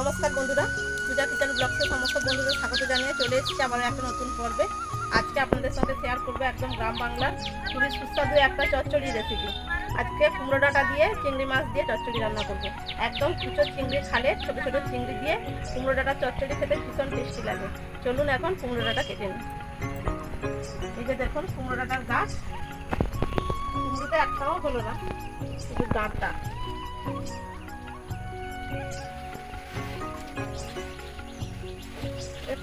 নমস্কার বন্ধুরা, পূজা কিচেন ব্লগসে সমস্ত বন্ধুদের স্বাগত জানিয়ে চলে এসেছি আবার একটা নতুন পর্বে। আজকে আপনাদের সঙ্গে শেয়ার করব একদম গ্রাম বাংলার খুবই সুস্বাদু একটা চচ্চড়ি রেসিপি আজকে কুমড়ো ডাটা দিয়ে চিংড়ি মাছ দিয়ে চচ্চড়ি রান্না করব। একদম কুচো চিংড়ি খালে ছোট ছোট চিংড়ি দিয়ে কুমড়ো ডাটা চচ্চড়ি খেতে ভীষণ টেস্টি লাগে। চলুন এখন কুমড়ো ডাটা কেটে নিই। এই যে দেখুন কুমড়ো ডাটার গাছ কুমড়োতে একটাও হলো না, শুধু ডাঁটটা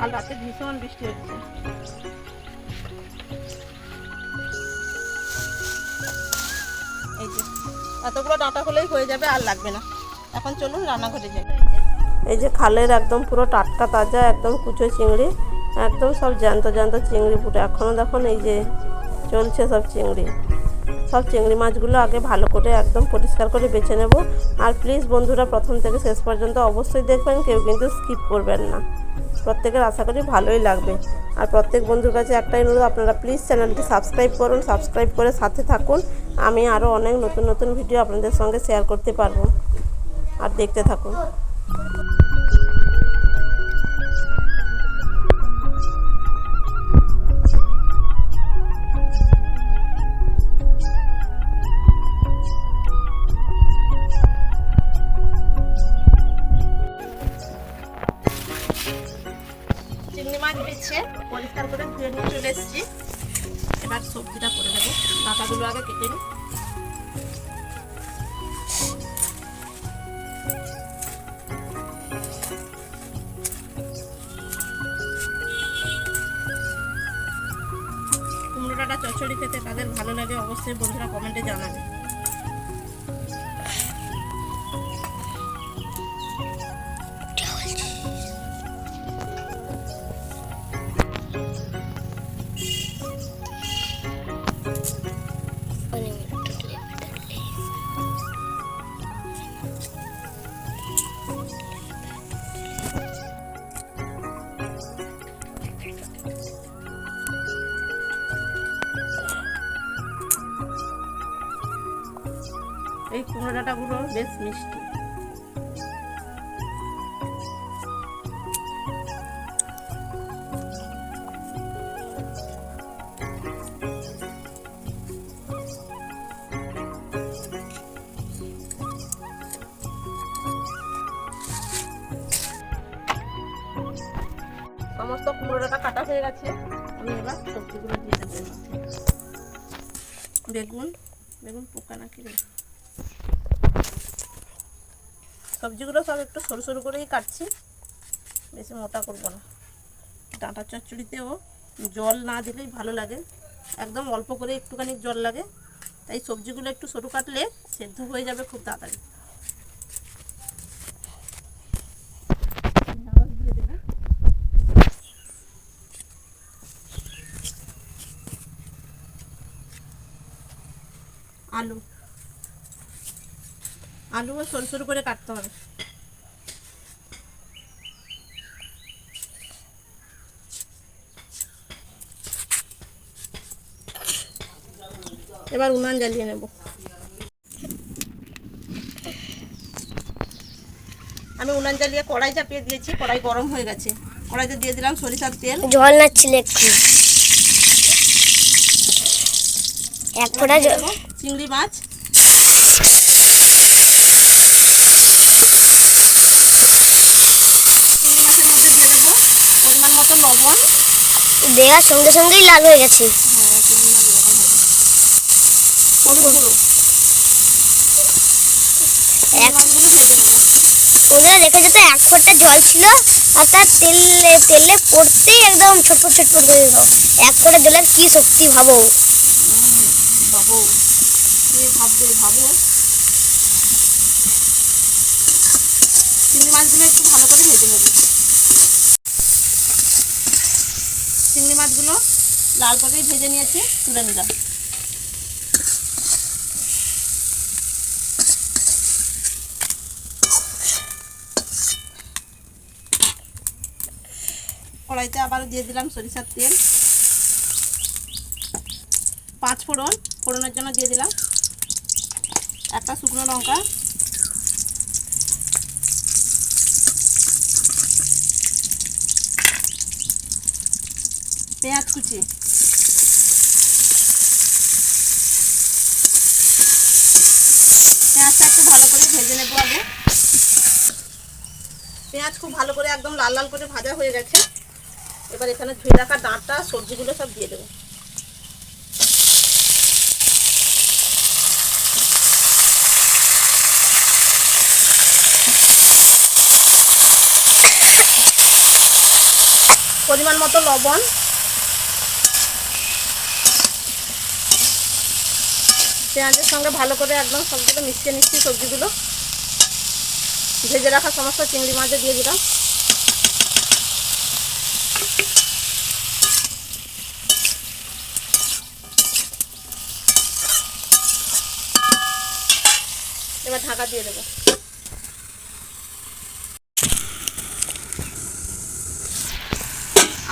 আর রাতে ভীষণ বৃষ্টি হচ্ছে। এতগুলো ডাঁটা হলেই হয়ে যাবে, আর লাগবে না। এখন চলুন রান্নাঘরে যাই। এই যে খালের একদম পুরো টাটকা তাজা, একদম কুচো চিংড়ি, একদম সব জ্যান্ত জ্যান্ত চিংড়ি পুরো এখনও দেখুন এই যে চলছে সব চিংড়ি। সব চিংড়ি মাছগুলো আগে ভালো করে একদম পরিষ্কার করে বেছে নেব। আর প্লিজ বন্ধুরা, প্রথম থেকে শেষ পর্যন্ত অবশ্যই দেখবেন, কেউ কিন্তু স্কিপ করবেন না। প্রত্যেকের আশা করি ভালোই লাগবে। আর প্রত্যেক বন্ধুর কাছে একটাই অনুরোধ, আপনারা প্লিজ চ্যানেলটি সাবস্ক্রাইব করুন সাবস্ক্রাইব করে সাথে থাকুন। আমি আরও অনেক নতুন নতুন ভিডিও আপনাদের সঙ্গে শেয়ার করতে পারব। আর দেখতে থাকুন। কেটে নিই কুমড়ো ডাটা চচ্চড়ি খেতে তাদের ভালো লাগে অবশ্যই বন্ধুরা কমেন্টে জানাবে। এই কুমড়ো ডাঁটাগুলো বেশ মিষ্টি। সমস্ত কুমড়ো ডাঁটা কাটা হয়ে গেছে। আমি এবার সবজিগুলো দিয়ে দেবো। বেগুন বেগুন পোকা নাকি রে সবজিগুলো সব একটু সরু সরু করেই কাটছি। বেশি মোটা করব না। ডাঁটা চচ্চড়িতেও জল না দিলেই ভালো লাগে। একদম অল্প করে একটুখানি জল লাগে। তাই সবজিগুলো একটু সরু কাটলে সেদ্ধ হয়ে যাবে খুব তাড়াতাড়ি দিয়ে দিলাম। আলু আলুও সরু সরু করে কাটতে হবে। এবার উনান জ্বালিয়ে নেব। আমি উনান জ্বালিয়ে কড়াই চাপিয়ে দিয়েছি কড়াই গরম হয়ে গেছে। কড়াইতে দিয়ে দিলাম সরিষার তেল। জল নাচ্ছিল একটু। এক ফোঁটা জল চিংড়ি মাছ চিংড়ি মাছের মধ্যে দিয়ে দেবো পরিমাণ মতো দেওয়ার সঙ্গে সঙ্গেই লাল হয়ে গেছে। হ্যাঁ ভাজি বন্ধু এক ফোঁটা জল ছিল, আর তার তেল পড়তেই একদম ছটফট ছটফট করে দিল। এক করে দিলেন কি শক্তি, ভাবো। মাছগুলো একটু ভালো করে ভেজে নেবে। মাছগুলো লাল করেই ভেজে নিয়েছি, তুলে নিলাম। কড়াইতে আবার দিয়ে দিলাম সরিষার তেল। পাঁচ ফোড়ন, ফোড়নের জন্য দিয়ে দিলাম একটা শুকনো লঙ্কা। পেঁয়াজ কুচি। পেঁয়াজটা একটু ভালো করে ভেজে নেব আগে। পেঁয়াজ খুব ভালো করে একদম লাল লাল করে ভাজা হয়ে গেছে। এবার এখানে ধুয়ে রাখা ডাঁটা, সবজিগুলো সব দিয়ে দেবো। পরিমাণ মতো লবণ। পেঁয়াজের সঙ্গে ভালো করে একদম সবগুলো মিশিয়ে নিচ্ছি সবজিগুলো। ভেজে রাখা সমস্ত চিংড়ি মাছও দিয়ে দিলাম। এবার ঢাকা দিয়ে দেবো।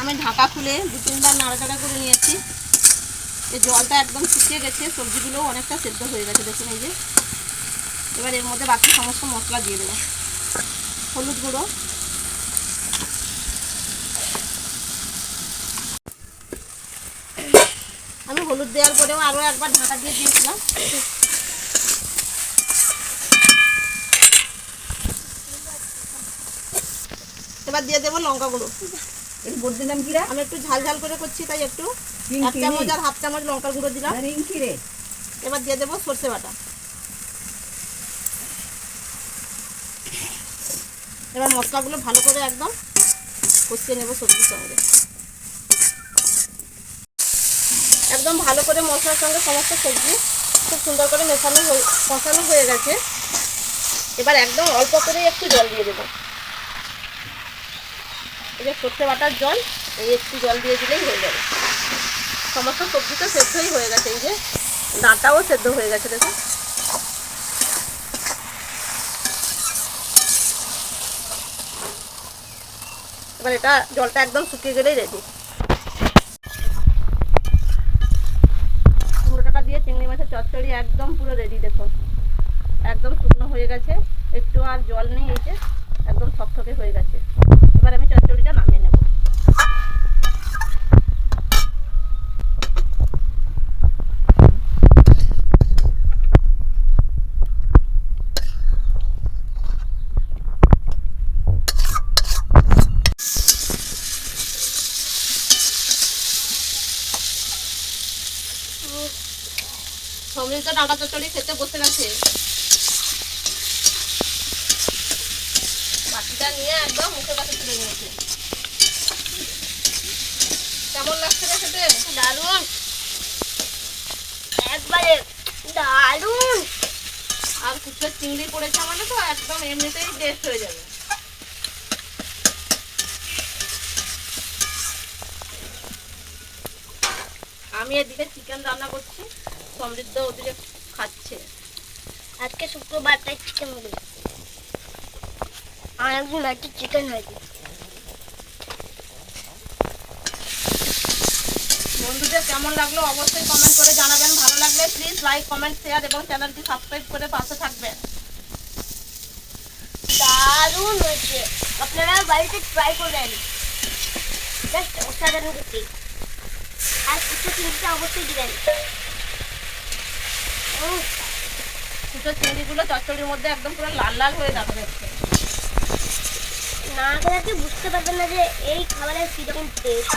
আমি ঢাকা খুলে দু তিনবার নাড়াচাড়া করে নিয়েছি। এই জলটা একদম শুকিয়ে গেছে সবজিগুলো অনেকটা সেদ্ধ হয়ে গেছে দেখুন এই যে। এবার এর মধ্যে বাকি সমস্ত মশলা দিয়ে দেবো। হলুদ গুঁড়ো। আমি হলুদ দেওয়ার পরেও আরও একবার ঢাকা দিয়ে দিয়েছিলাম। এবার দিয়ে দেবো লঙ্কা গুঁড়ো। আমি একটু ঝাল ঝাল করে করছি তাই একটু। এক চামচ আর হাফ চামচ লঙ্কার গুঁড়ো দিলাম। এবার দিয়ে দেবো সর্ষে বাটা। এবার মশলাগুলো ভালো করে একদম কষিয়ে নেব সবজির সঙ্গে। একদম ভালো করে মশলার সঙ্গে সমস্ত সবজি খুব সুন্দর করে মেশানো হয়ে কষানো হয়ে গেছে। এবার একদম অল্প করে একটু জল দিয়ে দেবো। এই যে সর্ষে বাটার জল এই একটু জল দিয়ে দিলেই হয়ে যাবে। সমস্ত সবজি তো সেদ্ধই হয়ে গেছে, এই যে ডাঁটাও সেদ্ধ হয়ে গেছে, দেখুন। এবার এটা জলটা একদম শুকিয়ে গেলেই রেডি কুমড়ো টাকা দিয়ে চিংড়ি মাছের চচ্চড়ি একদম পুরো রেডি দেখুন। একদম শুকনো হয়ে গেছে, একটু আর জল নেই, এই একদম থকথকে হয়ে গেছে। এবার আমি চচ্চড়িটা নামিয়ে নেব। ডাঁটা চচ্চড়ি খেতে বসে গেছে। বাটিটা নিয়ে একদম মুখের কাছে তুলে নিয়েছে। কেমন লাগছে রে খেতে? দারুণ। একবারে দারুণ। আর কুচের চিংড়ি পড়েছে মানে তো একদম এমনিতেই টেস্ট হয়ে যাবে। আমি এদিকে চিকেন রান্না করছি। সমৃদ্ধ ওদিকে খাচ্ছে। আজকে শুক্রবার তাই চিকেন মুড়ি আর একদিন চিকেন হয়েছে বন্ধুদের কেমন লাগল অবশ্যই কমেন্ট করে জানাবেন। ভালো লাগলে প্লিজ লাইক কমেন্ট শেয়ার এবং চ্যানেলটি সাবস্ক্রাইব করে পাশে থাকবেন। দারুণ হয়েছে। আপনারা বাড়িতে ট্রাই করবেন। জাস্ট অসাধারণ আর কিছু চিংড়িটা অবশ্যই দিবেন। দুটো চিংড়িগুলো চচ্চড়ির মধ্যে একদম পুরো লাল লাল হয়ে যাবে। না খেলে বুঝতে পারবেন না যে এই খাবারের কীরকম টেস্ট